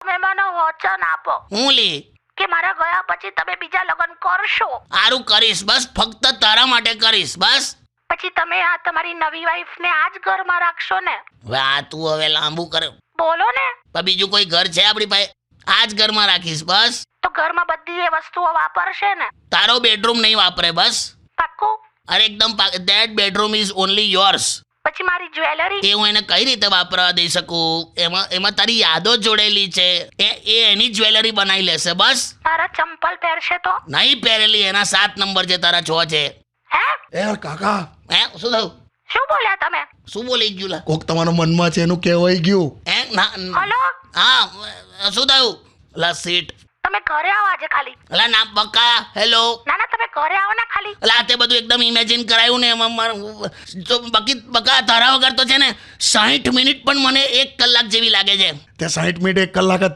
તમે મને વચન આપો. હું લે? કે મારા ગયા પછી તમે બીજા લગ્ન કરશો. સારું કરીશ બસ ફક્ત તારા માટે કરીશ બસ. પછી તમે આ તમારી નવી વાઈફ ને આ જ ઘરમાં રાખશો ને? વાહ તું હવે લાંબુ કર બોલો ને. પણ બીજું કોઈ ઘર છે આપણી પાસે? આ જ ઘરમાં રાખીશ બસ. તો ઘરમાં બધી એ વસ્તુઓ વાપરશે ને? તારો બેડરૂમ નહીં વાપરે બસ. પાક્કું? અરે એકદમ that bedroom is only yours પછી મારી જ્વેલરી તે હું એને કઈ રીતે વાપરવા દઈ શકું? એમાં એમાં તારી યાદો જોડેલી છે. એ એ એની જ્વેલરી બનાવી લેશે બસ. મારા ચંપલ પહેરશે તો? નહીં પહેરેલી એના સાત નંબર છે તારા છો છે. હે? એ કાકા. હે શું થયું? શું બોલ્યા તમે? શું બોલી ગયું લા? કોક તમારા મનમાં છે એનું કહેવાય ગયું. હે ના હલો? હા શું થયું? લા સીટ તમે ઘરે આવો આજે ખાલી. અલા ના બકા હેલો ના ઘરે આવો ને ખાલી. અલા આ તે બધું એકદમ ઇમેજિન કરાયું ને એમાં મારું તો બાકી બકા તારા વગર તો છે ને સાહીઠ મિનિટ પણ મને એક કલાક જેવી લાગે છે. તે સાઠ મિનિટ એક કલાક જ